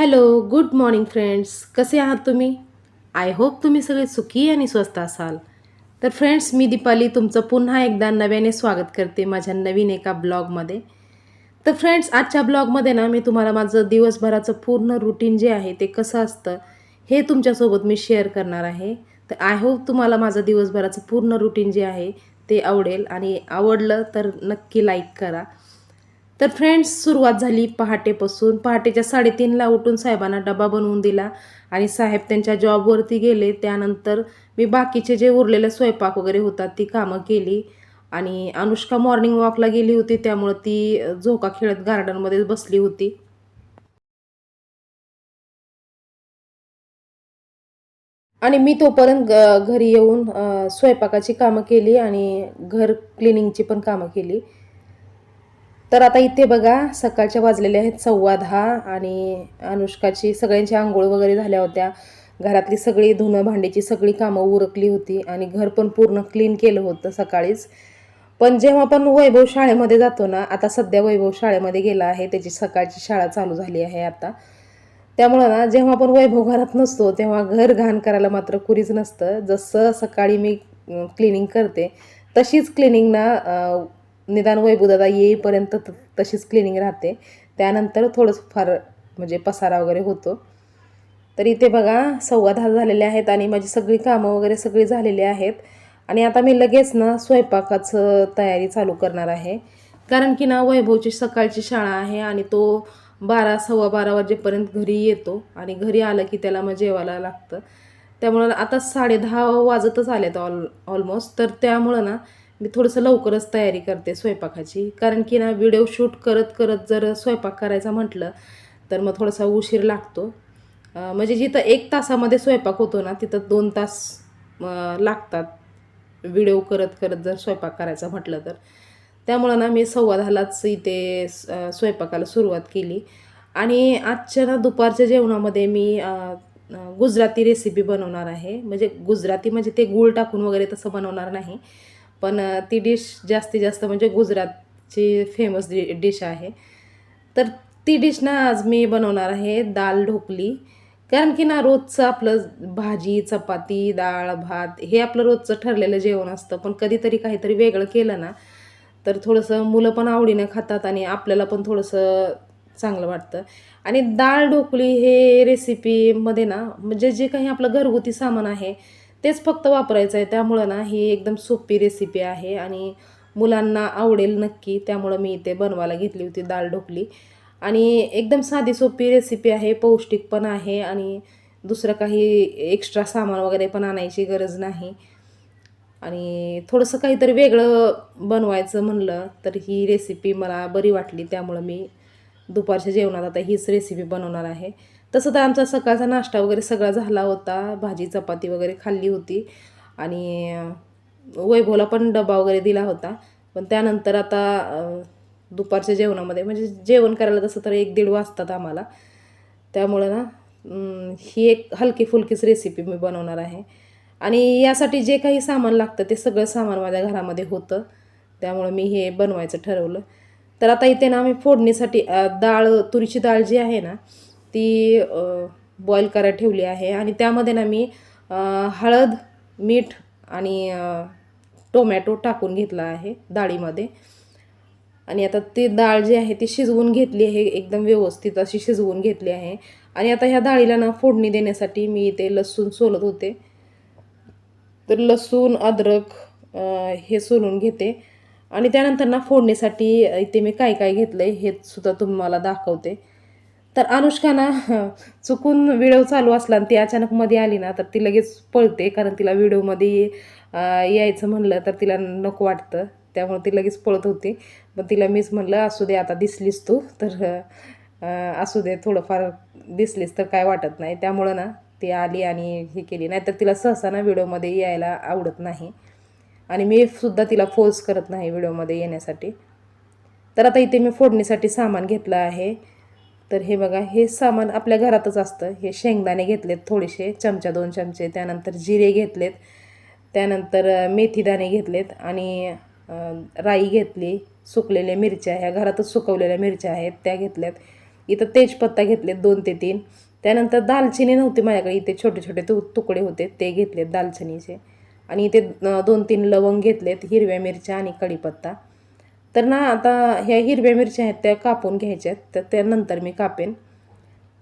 Hello good morning friends. कसे आहात तुम्ही? आय होप तुम्ही सगळे सुखी आणि स्वस्त असाल. तर फ्रेंड्स मी दीपाली तुमचं पुन्हा एकदा नव्याने स्वागत करते माझ्या नवीन एका ब्लॉगमध्ये. तर फ्रेंड्स आजच्या ब्लॉगमध्ये ना मी तुम्हाला माझं दिवसभराचं पूर्ण रुटीन जे आहे ते कसं असतं हे तुमच्यासोबत मी शेअर करणार आहे. तर आय होप तुम्हाला माझं दिवसभराचं पूर्ण रुटीन जे आहे ते आवडेल. आणि आवडलं तर नक्की लाईक करा. तर फ्रेंड्स सुरुवात झाली पहाटेपासून. पहाटेच्या साडेतीनला उठून साहेबांना डबा बनवून दिला आणि साहेब त्यांच्या जॉबवरती गेले. त्यानंतर मी बाकीचे जे उरलेले स्वयंपाक वगैरे होतात ती कामं केली आणि अनुष्का मॉर्निंग वॉकला गेली होती. त्यामुळं ती झोका खेळत गार्डनमध्येच बसली होती. आणि मी तोपर्यंत ग घरी येऊन स्वयंपाकाची कामं केली आणि घर क्लिनिंगची पण कामं केली. तर आता इथे बघा सकाळच्या वाजलेले आहेत सव्वा दहा आणि अनुष्काची सगळ्यांची आंघोळ वगैरे झाल्या होत्या. घरातली सगळी धुणं भांडीची सगळी कामं उरकली होती आणि घर पण पूर्ण क्लीन केलं होतं सकाळीच. पण जेव्हा आपण वैभव शाळेमध्ये जातो ना आता सध्या वैभव शाळेमध्ये गेला आहे त्याची सकाळची शाळा चालू झाली आहे आता. त्यामुळं ना जेव्हा आपण वैभव घरात नसतो तेव्हा घर घाण करायला मात्र कुरीच नसतं. जसं सकाळी मी क्लिनिंग करते तशीच क्लिनिंग ना निदान वैभूदादा येईपर्यंत त- तशीच क्लिनिंग राहते. त्यानंतर थोडंसं फार म्हणजे पसारा वगैरे होतो. तर इथे बघा सव्वा दहा झालेले आहेत आणि माझी सगळी कामं वगैरे सगळी झालेली आहेत. आणि आता मी लगेच ना स्वयंपाकाचं तयारी चालू करणार आहे. कारण की ना वैभवची सकाळची शाळा आहे आणि तो बारा सव्वा बारा वाजेपर्यंत घरी येतो आणि घरी आलं की त्याला मग जेवायला लागतं. त्यामुळं आता साडे दहा वाजतच आलेत ऑल ऑलमोस्ट तर त्यामुळं ना मी थोडंसं लवकरच तयारी करते स्वयंपाकाची. कारण की ना व्हिडिओ शूट करत करत जर स्वयंपाक करायचा म्हटलं तर मग थोडासा उशीर लागतो. म्हणजे जिथं एक तासामध्ये स्वयंपाक होतो ना तिथं दोन तास लागतात. व्हिडिओ करत करत जर स्वयंपाक करायचा म्हटलं तर. त्यामुळं ना मी सव्वा दहालाच इथे स्वयंपाकाला सुरुवात केली. आणि आजच्या ना दुपारच्या जेवणामध्ये मी गुजराती रेसिपी बनवणार आहे. म्हणजे गुजराती म्हणजे ते गूळ टाकून वगैरे तसं बनवणार नाही. पण ती डिश जास्तीत जास्त म्हणजे गुजरातची फेमस डि डिश आहे. तर ती डिश ना आज मी बनवणार आहे दाल ढोकली. कारण की ना रोजचं आपलं भाजी चपाती डाळ भात हे आपलं रोजचं ठरलेलं जेवण असतं. पण कधीतरी काहीतरी वेगळं केलं ना तर थोडंसं मुलं पण आवडीनं खातात आणि आपल्याला पण थोडंसं चांगलं वाटतं. आणि डाळ ढोकली हे रेसिपीमध्ये ना म्हणजे जे काही आपलं घरगुती सामान आहे तेच फक्त वापरायचं आहे. त्यामुळं ना ही एकदम सोपी रेसिपी आहे आणि मुलांना आवडेल नक्की. त्यामुळं मी इथे बनवायला घेतली होती डाळ ढोकली. आणि एकदम साधी सोपी रेसिपी आहे. पौष्टिक पण आहे आणि दुसरं काही एक्स्ट्रा सामान वगैरे पण आणायची गरज नाही. आणि थोडंसं काहीतरी वेगळं बनवायचं म्हणलं तर ही रेसिपी मला बरी वाटली. त्यामुळं मी दुपारच्या जेवणात आता हीच रेसिपी बनवणार आहे. तसं तर आमचा सकाळचा नाश्ता वगैरे सगळा झाला होता. भाजी चपाती वगैरे खाल्ली होती. आणि वैभवला पण डबा वगैरे दिला होता. पण त्यानंतर आता दुपारच्या जेवणामध्ये म्हणजे जेवण करायला तसं तर एक दीड वाजतात आम्हाला. त्यामुळं ना ही एक हलकी फुलकीच रेसिपी मी बनवणार आहे. आणि यासाठी जे काही सामान लागतं ते सगळं सामान माझ्या घरामध्ये होतं. त्यामुळं मी हे बनवायचं ठरवलं. तर आता इथे ना आम्ही फोडणीसाठी डाळ तुरीची डाळ जी आहे ना ती बॉईल करायला ठेवली आहे. आणि त्यामध्ये ना मी हळद मीठ आणि टोमॅटो टाकून घेतला आहे डाळीमध्ये. आणि आता ती डाळ जी आहे ती शिजवून घेतली आहे एकदम व्यवस्थित अशी शिजवून घेतली आहे. आणि आता ह्या डाळीला ना फोडणी देण्यासाठी मी इथे लसूण सोलत होते. तर लसूण अद्रक हे सोलून घेते. आणि त्यानंतर ना फोडणीसाठी इथे मी काय काय घेतलं आहे हे सुद्धा तुम्हाला दाखवते. तर अनुष्का ना चुकून व्हिडिओ चालू असला आणि ती अचानक मध्ये आली ना तर ती लगेच पळते कारण तिला व्हिडिओमध्ये यायचं म्हणलं तर तिला नको वाटतं. त्यामुळे ती लगेच पळत होती. मग तिला मीच म्हणलं असू दे आता दिसलीस तू. तर असू दे थोडंफार दिसलीस तर काय वाटत नाही. त्यामुळं ना ती आली आणि हे केली. नाहीतर तिला सहसा ना व्हिडिओमध्ये यायला आवडत नाही. आणि मी सुद्धा तिला फोर्स करत नाही व्हिडिओमध्ये येण्यासाठी. तर आता इथे मी फोडणीसाठी सामान घेतलं आहे. तर हे बघा हे सामान आपल्या घरातच असतं. हे शेंगदाणे घेतलेत थोडेसे चमचा दोन चमचे त्यानंतर जिरे घेतलेत त्यानंतर मेथीदाणे घेतलेत आणि राई घेतली सुकलेल्या मिरच्या ह्या घरातच सुकवलेल्या मिरच्या आहेत त्या घेतल्यात. इथं तेजपत्ता घेतले दोन ते तीन. त्यानंतर दालचिनी नव्हती माझ्याकडे इथे छोटे छोटे तु तुकडे होते ते घेतलेत दालचिनीचे. आणि इथे दोन तीन लवंग घेतलेत हिरव्या मिरच्या आणि कढीपत्ता. तर ना आता ह्या हिरव्या मिरच्या आहेत त्या कापून घ्यायच्या आहेत तर त्यानंतर मी कापेन.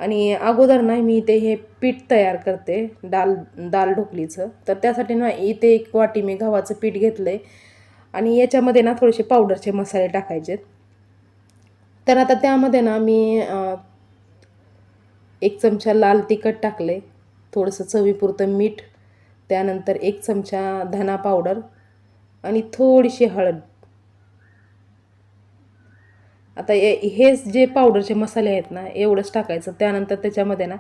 आणि अगोदर ना मी इथे हे पीठ तयार करते डाल दाल ढोकलीचं. तर त्यासाठी ना इथे एक वाटी मी गव्हाचं पीठ घेतलं आहे आणि याच्यामध्ये ना थोडेसे पावडरचे मसाले टाकायचे तर आता त्यामध्ये ना मी एक चमचा लाल तिखट टाकले थोडंसं चवीपुरतं मीठ त्यानंतर एक चमचा धना पावडर आणि थोडीशी हळद. आता हे जे पावडरचे मसाले आहेत ना एवढंच टाकायचं. त्यानंतर त्याच्यामध्ये ना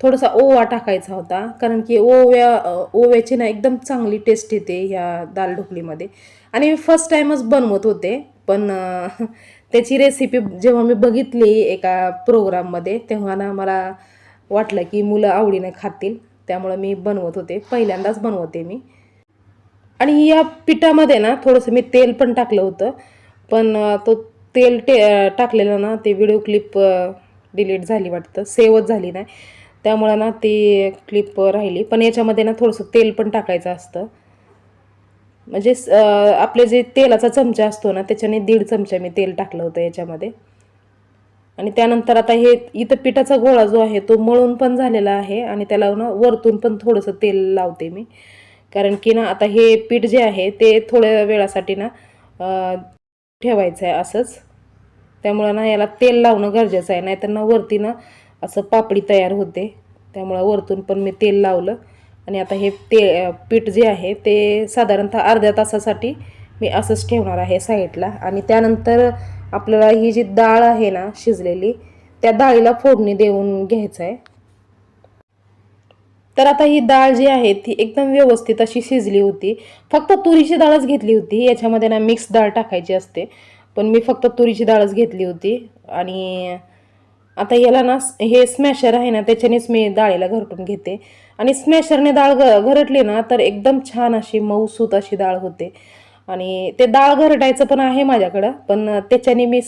थोडासा ओवा टाकायचा होता. कारण की ओव्या ओव्याची ना एकदम चांगली टेस्ट येते ह्या दाल ढोकलीमध्ये. आणि मी फर्स्ट टाईमच बनवत होते पण त्याची रेसिपी जेव्हा मी बघितली एका प्रोग्राममध्ये तेव्हा ना मला वाटलं की मुलं आवडीने खातील. त्यामुळं मी बनवत होते. पहिल्यांदाच बनवते मी. आणि या पिठामध्ये ना थोडंसं मी तेल पण टाकलं होतं. पण तो तेल टे टाकलेलं ना ते व्हिडिओ क्लिप डिलीट झाली वाटतं. सेवच झाली नाही. त्यामुळं ना ती क्लिप राहिली. पण याच्यामध्ये ना थोडंसं तेल पण टाकायचं असतं. म्हणजे आपले जे तेलाचा चमचा असतो ना त्याच्याने दीड चमचा मी तेल टाकलं होतं याच्यामध्ये. आणि त्यानंतर आता हे इथं पिठाचा गोळा जो आहे तो मळून पण झालेला आहे. आणि त्याला ना वरतून पण थोडंसं तेल लावते मी. कारण की ना आता हे पीठ जे आहे ते थोड्या वेळासाठी ना ठेवायचं आहे असंच. त्यामुळं ना याला तेल लावणं गरजेचं आहे. नाहीतर ना वरती ना असं पापडी तयार होते. त्यामुळं वरतून पण मी तेल लावलं. आणि आता हे ते पीठ जे आहे ते साधारणतः अर्ध्या तासासाठी मी असंच ठेवणार आहे साईडला. आणि त्यानंतर आपल्याला ही जी डाळ आहे ना शिजलेली त्या डाळीला फोडणी देऊन घ्यायचं आहे. तर आता ही डाळ जी आहे ती एकदम व्यवस्थित अशी शिजली होती. फक्त तुरीची डाळच घेतली होती. याच्यामध्ये ना मिक्स डाळ टाकायची असते. पण मी फक्त तुरीची डाळच घेतली होती. आणि आता याला ना हे स्मॅशर आहे ना त्याच्यानेच मी डाळीला घरटून घेते. आणि स्मॅशरने डाळ घ घरटली ना तर एकदम छान अशी मऊसूत अशी डाळ होते. आणि ते डाळ घरटायचं पण आहे माझ्याकडं पण त्याच्याने मी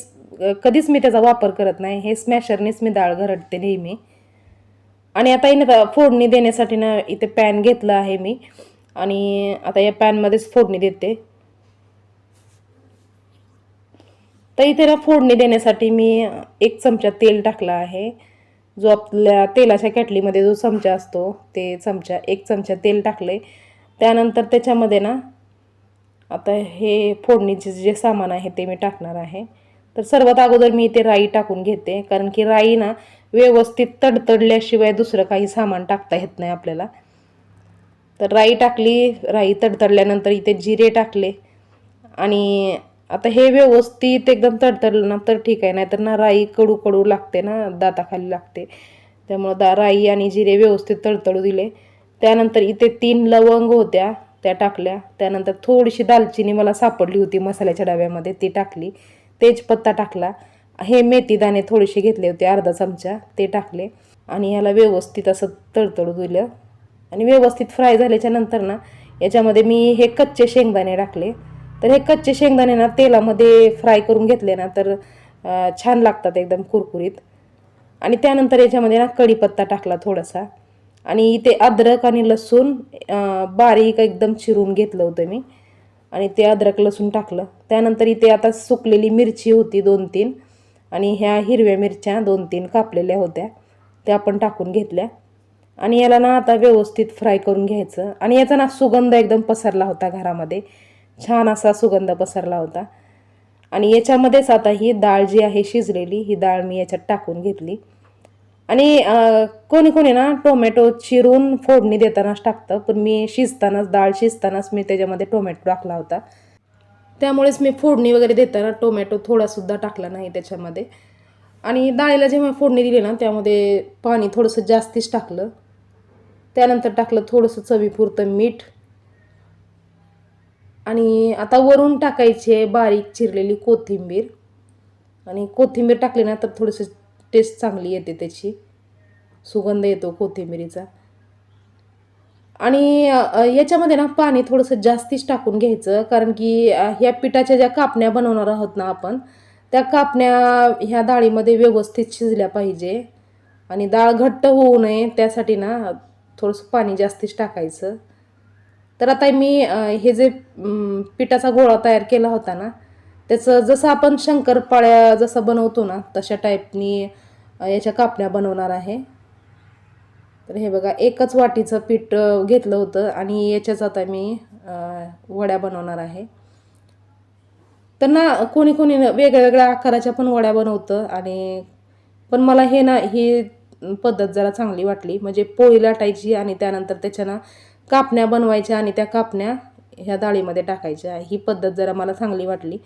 कधीच मी त्याचा वापर करत नाही. हे स्मॅशरनेच मी डाळ घरटते नेहमी. आणि आता इने फोडणी देण्यासाठी ना इथे पॅन घेतलं आहे मी. आणि आता या पॅनमध्येच फोडणी देते. तर इथे ना फोडणी देण्यासाठी मी एक चमचा तेल टाकला आहे. जो आपल्या तेलाच्या कॅटलीमध्ये जो चमचा असतो ते चमचा एक चमचा तेल टाकले. त्यानंतर त्याच्यामध्ये ना आता हे फोडणीचे जे सामान आहे ते मी टाकणार आहे. तर सर्वात अगोदर मी इथे राई टाकून घेते कारण की राई ना व्यवस्थित तडतडल्याशिवाय दुसरं काही सामान टाकता येत नाही आपल्याला. तर राई टाकली राई तडतडल्यानंतर इथे जिरे टाकले आणि आता हे व्यवस्थित एकदम तडतडलं ना तर ठीक आहे. नाहीतर ना राई कडू कडू लागते ना दाताखाली लागते. त्यामुळं दा राई आणि जिरे व्यवस्थित तडतडू दिले. त्यानंतर इथे तीन लवंग होत्या त्या टाकल्या. त्यानंतर थोडीशी दालचिनी मला सापडली होती मसाल्याच्या डब्यामध्ये ती टाकली. तेजपत्ता टाकला. हे मेथीदाणे थोडेसे घेतले होते अर्धा चमचा ते टाकले. आणि याला व्यवस्थित असं तडतडू दिलं. आणि व्यवस्थित फ्राय झाल्याच्यानंतर ना याच्यामध्ये मी हे कच्चे शेंगदाणे टाकले. तर हे कच्चे शेंगदाणे ना तेलामध्ये फ्राय करून घेतले ना तर छान लागतात एकदम कुरकुरीत. आणि त्यानंतर याच्यामध्ये ना कढीपत्ता टाकला थोडासा. आणि इथे अद्रक आणि लसूण बारीक एकदम चिरून घेतलं होतं मी. आणि ते अद्रक लसूण टाकलं. त्यानंतर इथे आता सुकलेली मिरची होती दोन तीन आणि ह्या हिरव्या मिरच्या दोन तीन कापलेल्या होत्या. त्या आपण टाकून घेतल्या. आणि याला ना आता व्यवस्थित फ्राय करून घ्यायचं. आणि याचा ना सुगंध एकदम पसरला होता घरामध्ये. छान असा सुगंध पसरला होता. आणि याच्यामध्येच आता ही डाळ जी आहे शिजलेली ही डाळ मी याच्यात टाकून घेतली. आणि कोणी कोणी ना टोमॅटो चिरून फोडणी देतानाच टाकतं पण मी शिजतानाच डाळ शिजतानाच मी त्याच्यामध्ये टोमॅटो टाकला होता. त्यामुळेच मी फोडणी वगैरे देताना टोमॅटो थोडासुद्धा टाकला नाही त्याच्यामध्ये. आणि डाळीला जेव्हा फोडणी दिली ना त्यामध्ये पाणी थोडंसं जास्तीच टाकलं. त्यानंतर टाकलं थोडंसं चवीपुरतं मीठ. आणि आता वरून टाकायची आहे बारीक चिरलेली कोथिंबीर. आणि कोथिंबीर टाकली ना तर थोडंसं टेस्ट चांगली येते त्याची. सुगंध येतो कोथिंबीरीचा. आणि याच्यामध्ये ना पाणी थोडंसं जास्तीच टाकून घ्यायचं. कारण की ह्या पिठाच्या ज्या कापण्या बनवणार आहोत ना आपण त्या कापण्या ह्या डाळीमध्ये व्यवस्थित शिजल्या पाहिजे. आणि डाळ घट्ट होऊ नये त्यासाठी ना थोडंसं पाणी जास्तीच टाकायचं. तर आता मी हे जे पिठाचा गोळा तयार केला होता ना त्याचं जसं आपण शंकरपाळ्या जसं बनवतो ना तशा टाईपनी याच्या कापण्या बनवणार आहे. तर हे बघा एकच वाटीचं पीठ घेतलं होतं आणि याच्याच आता मी वड्या बनवणार आहे. तर ना कोणी कोणी वेगळ्या वेगळ्या आकाराच्या पण वड्या बनवतं आणि पण मला हे ना ही पद्धत जरा चांगली वाटली. म्हणजे पोळी लाटायची आणि त्यानंतर त्याच्यानं कापण्या बनवायच्या आणि त्या कापण्या ह्या डाळीमध्ये टाकायच्या. ही पद्धत जरा मला चांगली वाटली.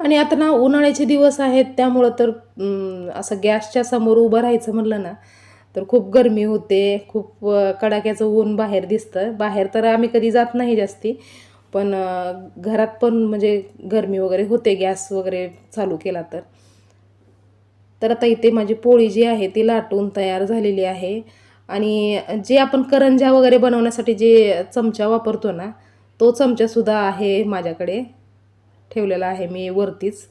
आणि आता ना उन्हाळ्याचे दिवस आहेत त्यामुळं तर अं, असं गॅसच्या समोर उभं राहायचं म्हणलं ना तर खूप गरमी होते खूप कडाक्याचं ऊन बाहेर दिसतं. बाहेर तर आम्ही कधी जात नाही जास्ती. पण घरात पण म्हणजे गरमी वगैरे होते गॅस वगैरे चालू केला तर. तर आता इथे माझी पोळी जी आहे ती लाटून तयार झालेली आहे. आणि जे आपण करंज्या वगैरे बनवण्यासाठी जे चमचा वापरतो ना तो चमचासुद्धा आहे माझ्याकडे. ठेवलेला आहे मी वरतीच.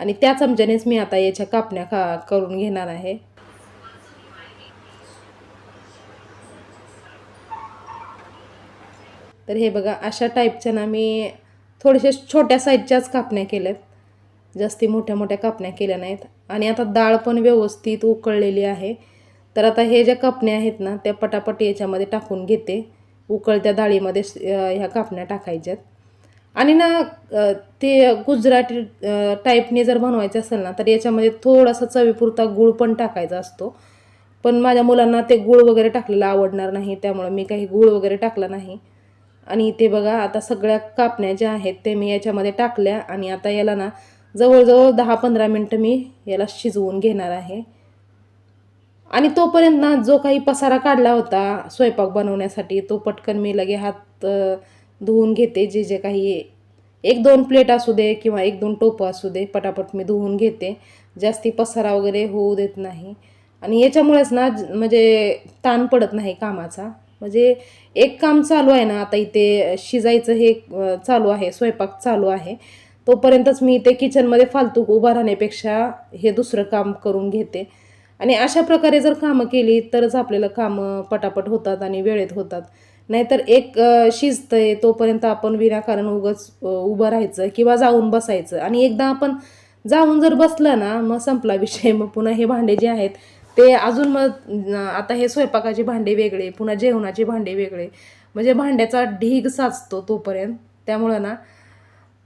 आणि त्या चमच्यानेच मी आता याच्या कापण्या खा करून घेणार आहे. तर हे बघा अशा टाईपच्या ना मी थोडेसे छोट्या साईजच्याच कापण्या केल्यात. जास्ती मोठ्या मोठ्या कापण्या केल्या नाहीत. आणि आता डाळ पण व्यवस्थित उकळलेली आहे. तर आता हे ज्या कापण्या आहेत ना त्या पटापट याच्यामध्ये टाकून घेते. उकळत्या डाळीमध्ये ह्या कापण्या टाकायच्यात. आणि ना ते गुजराती टाईपने जर बनवायचं असेल ना तर याच्यामध्ये थोडासा चवीपुरता गूळ पण टाकायचा असतो. पण माझ्या मुलांना ते गूळ वगैरे टाकलेलं आवडणार नाही त्यामुळं मी काही गूळ वगैरे टाकला नाही. आणि इथे बघा आता सगळ्या कापण्या ज्या आहेत ते मी याच्यामध्ये टाकल्या आणि आता याला ना जवळजवळ दहा पंधरा मिनटं मी याला शिजवून घेणार आहे. आणि तोपर्यंत ना जो काही पसारा काढला होता स्वयंपाक बनवण्यासाठी तो पटकन मी लगे हात धुवून घेते. जे जे काही एक दोन प्लेट असू दे किंवा एक दोन टोपं असू दे पटापट मी धुवून घेते. जास्ती पसारा वगैरे होऊ देत नाही. आणि याच्यामुळेच ना म्हणजे ताण पडत नाही कामाचा. म्हणजे एक काम चालू आहे ना आता इथे शिजायचं हे चालू आहे स्वयंपाक चालू आहे. तोपर्यंतच मी इथे किचनमध्ये फालतू उभा राहण्यापेक्षा हे दुसरं काम करून घेते. आणि अशा प्रकारे जर कामं केली तरच आपल्याला कामं पटापट होतात आणि वेळेत होतात. नाहीतर एक शिजतंय तोपर्यंत आपण विनाकारण उगच उभं राहायचं किंवा जाऊन बसायचं. आणि एकदा आपण जाऊन जर बसलं ना मग संपला विषय. मग पुन्हा हे भांडे जे आहेत ते अजून मग आता हे स्वयंपाकाचे भांडे वेगळे पुन्हा जेवणाचे भांडे वेगळे. म्हणजे भांड्याचा ढीग साचतो तोपर्यंत. त्यामुळं ना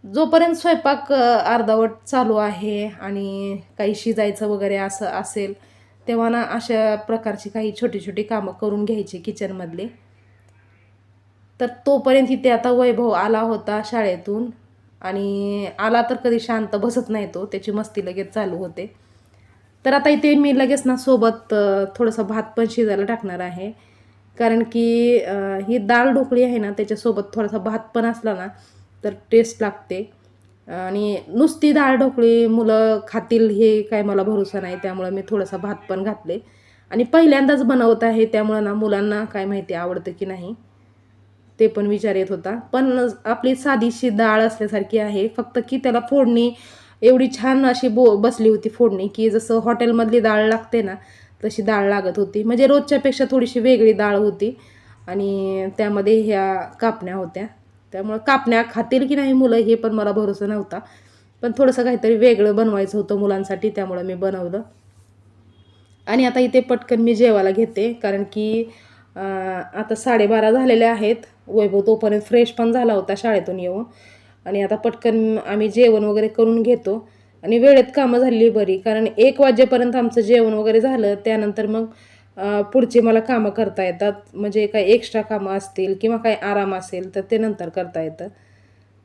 जोपर्यंत स्वयंपाक अर्धावट चालू आहे आणि काही शिजायचं वगैरे असं असेल तेव्हा ना अशा प्रकारची काही छोटी छोटी कामं करून घ्यायची किचनमधली. तर तोपर्यंत इथे आता वैभव आला होता शाळेतून आणि आला तर कधी शांत बसत नाही तो त्याची मस्ती लगेच चालू होते. तर आता इथे मी लगेच ना सोबत थोडंसं भात पण शिजायला टाकणार आहे. कारण की ही डाळ ढोकळी आहे ना त्याच्यासोबत थोडासा भात पण असला ना तर टेस्ट लागते. आणि नुसती डाळ ढोकळी मुलं खातील हे काय मला भरोसा नाही त्यामुळं मी थोडासा भात पण घातले. आणि पहिल्यांदाच बनवत आहे त्यामुळं ना मुलांना काय माहिती आवडतं की नाही ते पण विचार येत होता. पण आपली साधीशी डाळ असल्यासारखी आहे फक्त की त्याला फोडणी एवढी छान अशी बो बसली होती फोडणी की जसं हॉटेलमधली डाळ लागते ना तशी डाळ लागत होती. म्हणजे रोजच्यापेक्षा थोडीशी वेगळी डाळ होती आणि त्यामध्ये ह्या कापण्या होत्या. त्यामुळं कापण्या खातील की नाही मुलं हे पण मला भरोसा नव्हता. पण थोडंसं काहीतरी वेगळं बनवायचं होतं मुलांसाठी त्यामुळं मी बनवलं. आणि आता इथे पटकन मी जेवायला घेते कारण की आता साडेबारा झालेले आहेत. वैभव तोपर्यंत फ्रेश पण झाला होता शाळेतून येऊन. आणि आता पटकन आम्ही जेवण वगैरे करून घेतो. आणि वेळेत कामं झालेली बरी कारण एक वाजेपर्यंत आमचं जेवण वगैरे झालं त्यानंतर मग पुढची मला कामं करता येतात. म्हणजे काही एक्स्ट्रा कामं असतील किंवा काही आराम असेल तर ते नंतर करता येतं.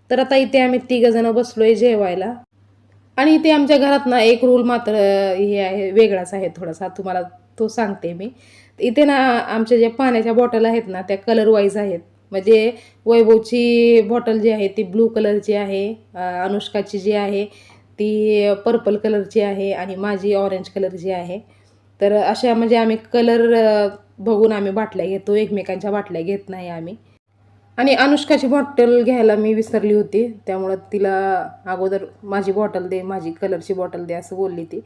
तर आता इथे आम्ही तिघंजणं आहे जेवायला. आणि इथे आमच्या घरात ना एक रूल मात्र हे आहे वेगळाच आहे थोडासा. तुम्हाला तो सांगते मी. इथे ना आमच्या ज्या पाण्याच्या बॉटल आहेत ना त्या कलर वाईज आहेत. म्हणजे वैभवची बॉटल जी आहे ती ब्लू कलरची आहे अनुष्काची जी आहे ती पर्पल कलरची आहे आणि माझी ऑरेंज कलरची आहे. तर अशा म्हणजे आम्ही कलर बघून आम्ही बाटल्या घेतो एकमेकांच्या बाटल्या घेत नाही आम्ही. आणि अनुष्काची बॉटल घ्यायला मी विसरली होती त्यामुळं तिला अगोदर माझी बॉटल दे माझी कलरची बॉटल दे असं बोलली ती.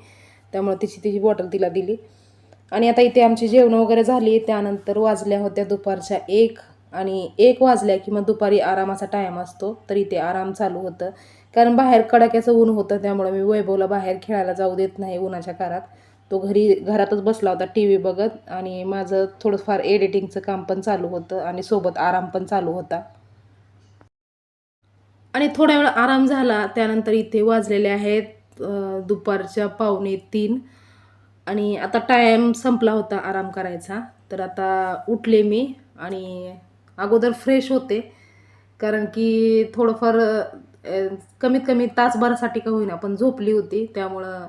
त्यामुळं तिची तिची बॉटल तिला दिली. आणि आता इथे आमची जेवणं वगैरे झाली त्यानंतर वाजल्या होत्या दुपारच्या एक. आणि एक वाजल्या की मग दुपारी आरामाचा टाईम असतो तर इथे आराम चालू होतं. कारण बाहेर कडाक्याचं ऊन होतं त्यामुळे मी वैभवला बाहेर खेळायला जाऊ देत नाही उन्हाच्या कारात तो घरी घरातच बसला होता टी व्ही बघत आणि माझं थोडंफार एडिटिंगचं काम पण चालू होतं आणि सोबत आराम पण चालू होता. आणि थोड्या वेळ आराम झाला त्यानंतर इथे वाजलेले आहेत दुपारच्या पावणे तीन. आणि आता टाईम संपला होता आराम करायचा. तर आता उठले मी आणि अगोदर फ्रेश होते. कारण की थोडंफार कमीत कमी तासभरासाठी का होईना पण झोपली होती. त्यामुळं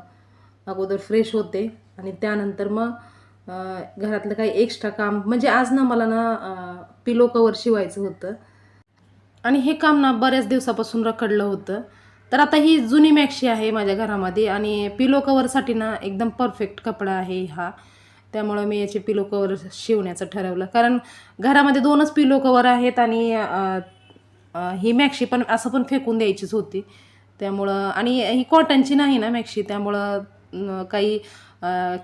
अगोदर फ्रेश होते. आणि त्यानंतर मग घरातलं काही एक्स्ट्रा काम म्हणजे आज ना मला ना पिलो कवर शिवायचं होतं. आणि हे काम ना बऱ्याच दिवसापासून रखडलं होतं. तर आता ही जुनी मॅक्शी आहे माझ्या घरामध्ये. आणि पिलो कवरसाठी ना एकदम परफेक्ट कपडा आहे हा. त्यामुळं मी याचे पिलो कवर शिवण्याचं ठरवलं. कारण घरामध्ये दोनच पिलो कवर आहेत आणि ही मॅक्शी पण असं पण फेकून द्यायचीच होती. त्यामुळं आणि ही कॉटनची नाही ना मॅक्शी त्यामुळं काही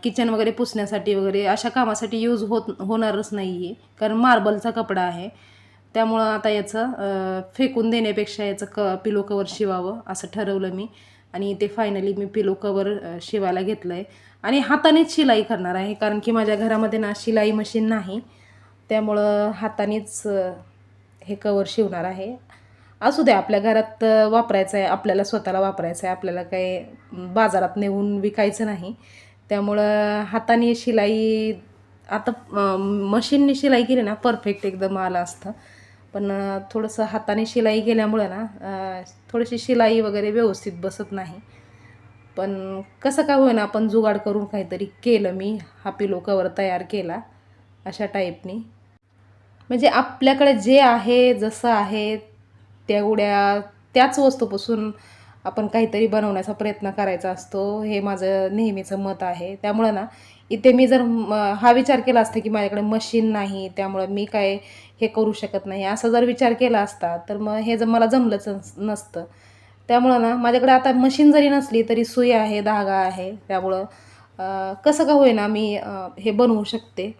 किचन वगैरे पुसण्यासाठी वगैरे अशा कामासाठी यूज होत होणारच नाही आहे कारण मार्बलचा कपडा आहे. त्यामुळं आता याचं फेकून देण्यापेक्षा याचं क पिलो कवर शिवावं असं ठरवलं मी. आणि ते फायनली मी पिलो कवर शिवायला घेतलं आहे आणि हातानेच शिलाई करणार आहे कारण की माझ्या घरामध्ये ना शिलाई मशीन नाही. त्यामुळं हातानेच हे कवर शिवणार आहे. असू द्या आपल्या घरात वापरायचं आहे आपल्याला स्वतःला वापरायचं आहे आपल्याला काही बाजारात नेऊन विकायचं नाही. त्यामुळं हाताने शिलाई आता मशीनने शिलाई केली ना परफेक्ट एकदम आलं असतं. पण थोडंसं हाताने शिलाई केल्यामुळे ना थोडीशी शिलाई वगैरे व्यवस्थित बसत नाही. पण कसं का होईना आपण जुगाड करून काहीतरी केलं मी हा पिलो कवर तयार केला अशा टाईपनी. म्हणजे आपल्याकडे जे आहे जसं आहे तेवढ्या त्याच वस्तूपासून आपण काहीतरी बनवण्याचा प्रयत्न करायचा असतो हे माझं नेहमीचं मत आहे. त्यामुळं ना इथे मी जर हा विचार केला असता की माझ्याकडे मशीन नाही त्यामुळं मी काय हे करू शकत नाही असा जर विचार केला असता तर मग हे जर मला जमलंच नस- नसतं. त्यामुळं ना माझ्याकडे आता मशीन जरी नसली तरी सुई आहे धागा आहे त्यामुळं कसं का होईना मी हे बनवू शकते.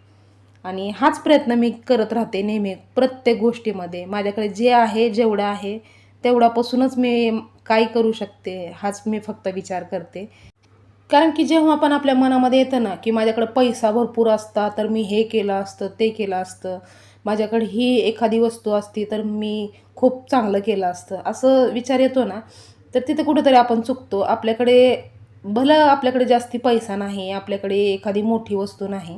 आणि हाच प्रयत्न मी करत राहते नेहमी प्रत्येक गोष्टीमध्ये. माझ्याकडे जे आहे जेवढं आहे तेवढ्यापासूनच मी काय करू शकते हाच मी फक्त विचार करते. कारण की जेव्हा पण आपल्या मनामध्ये येतं ना की माझ्याकडे पैसा भरपूर असता तर मी हे केलं असतं ते केलं असतं. माझ्याकडे ही एखादी वस्तू असती तर मी खूप चांगलं केलं असतं. असं विचार येतो ना तर तिथं कुठेतरी आपण चुकतो. आपल्याकडे भलं आपल्याकडे जास्ती पैसा नाही आपल्याकडे एखादी मोठी वस्तू नाही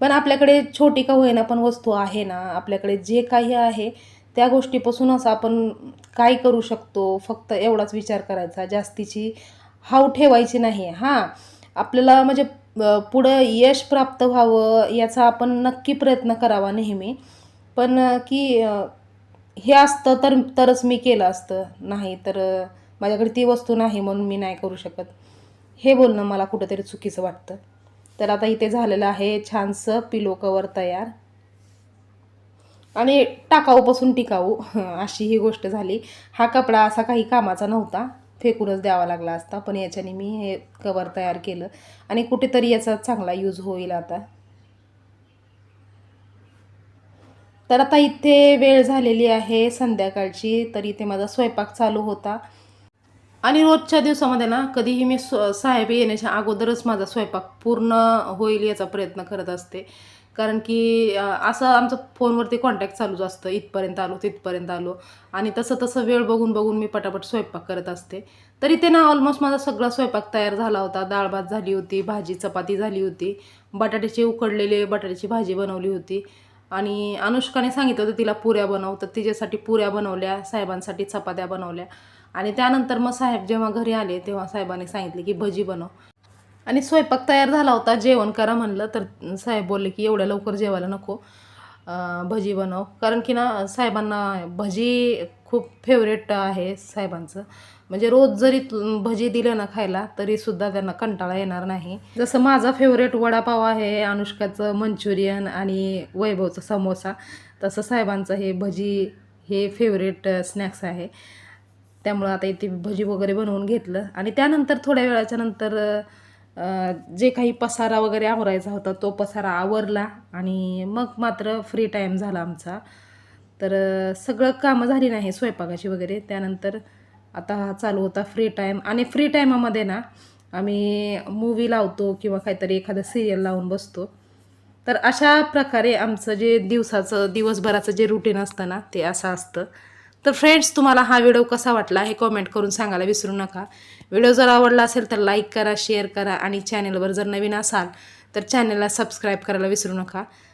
पण आपल्याकडे छोटी का होईना पण वस्तू आहे ना. आपल्याकडे जे काही आहे त्या गोष्टीपासूनच आपण काय करू शकतो? फक्त एवढाच विचार करायचा. जास्तीची हाव ठेवायची नाही. हां आपल्याला म्हणजे पुढं यश प्राप्त व्हावं याचा आपण नक्की प्रयत्न करावा नेहमी. पण की हे असतं तर तरच मी केलं असतं. नाही तर माझ्याकडे ती वस्तू नाही म्हणून मी नाही करू शकत. हे बोलणं मला कुठंतरी चुकीचं वाटतं. तर आता इथे झालेलं आहे छानसं पिलो कवर तयार. आणि टाकाऊपासून टिकाऊ अशी ही गोष्ट झाली. हा कपडा असा काही कामाचा नव्हता. फेकूनच द्यावा लागला असता पण याच्याने मी हे कवर तयार केलं. आणि कुठेतरी याचा चांगला यूज होईल आता. तर आता इथे वेळ झालेली आहे संध्याकाळची तर इथे माझा स्वयंपाक चालू होता. आणि रोजच्या दिवसामध्ये ना कधीही मी स्व साहेब येण्याच्या अगोदरच माझा स्वयंपाक पूर्ण होईल याचा प्रयत्न करत असते. कारण की असं आमचं फोनवरती कॉन्टॅक्ट चालूच असतं. इथपर्यंत आलो तिथपर्यंत आलो. आणि तसं तसं वेळ बघून बघून मी पटापट स्वयंपाक करत असते. तरी ते ना ऑलमोस्ट माझा सगळा स्वयंपाक तयार झाला होता. डाळ भात झाली होती भाजी चपाती झाली होती. बटाट्याचे उकडलेले बटाट्याची भाजी बनवली होती. आणि अनुष्काने सांगितलं होतं तिला पुऱ्या बनव. तर तिच्यासाठी पुऱ्या बनवल्या साहेबांसाठी चपात्या बनवल्या. आणि त्यानंतर मग साहेब जेव्हा घरी आले तेव्हा साहेबांनी सांगितले की भजी बनव. आणि स्वयंपाक तयार झाला होता जेवण करा म्हणलं तर साहेब बोलले की एवढ्या लवकर जेवायला नको भजी बनव. कारण की ना साहेबांना भजी खूप फेवरेट आहे साहेबांचं. म्हणजे रोज जरी भजी दिलं ना खायला तरी सुद्धा त्यांना कंटाळा येणार नाही. जसं माझा फेवरेट वडापाव आहे अनुष्काचं मंचुरियन आणि वैभवचं समोसा. तसं साहेबांचं हे भजी हे फेवरेट स्नॅक्स आहे. त्यामुळं आता इथे भजी वगैरे बनवून घेतलं. आणि त्यानंतर थोड्या वेळाच्या नंतर जे काही पसारा वगैरे आवरायचा होता तो पसारा आवरला आणि मग मात्र फ्री टाईम झाला आमचा. तर सगळं कामं झाली नाही स्वयंपाकाची वगैरे. त्यानंतर आता हा चालू होता फ्री टाईम आणि फ्री टाईमामध्ये ना आम्ही मूवी लावतो किंवा काहीतरी एखादं सिरियल लावून बसतो. तर अशा प्रकारे आमचं जे दिवसाचं दिवसभराचं जे रुटीन असतं ना ते असं असतं. तर फ्रेंड्स तुम्हाला हा व्हिडिओ कसा वाटला हे कॉमेंट करून सांगायला विसरू नका. व्हिडिओ जर आवडला असेल तर लाईक करा शेअर करा आणि चॅनलवर जर नवीन असाल तर चॅनलला सबस्क्राईब करायला विसरू नका.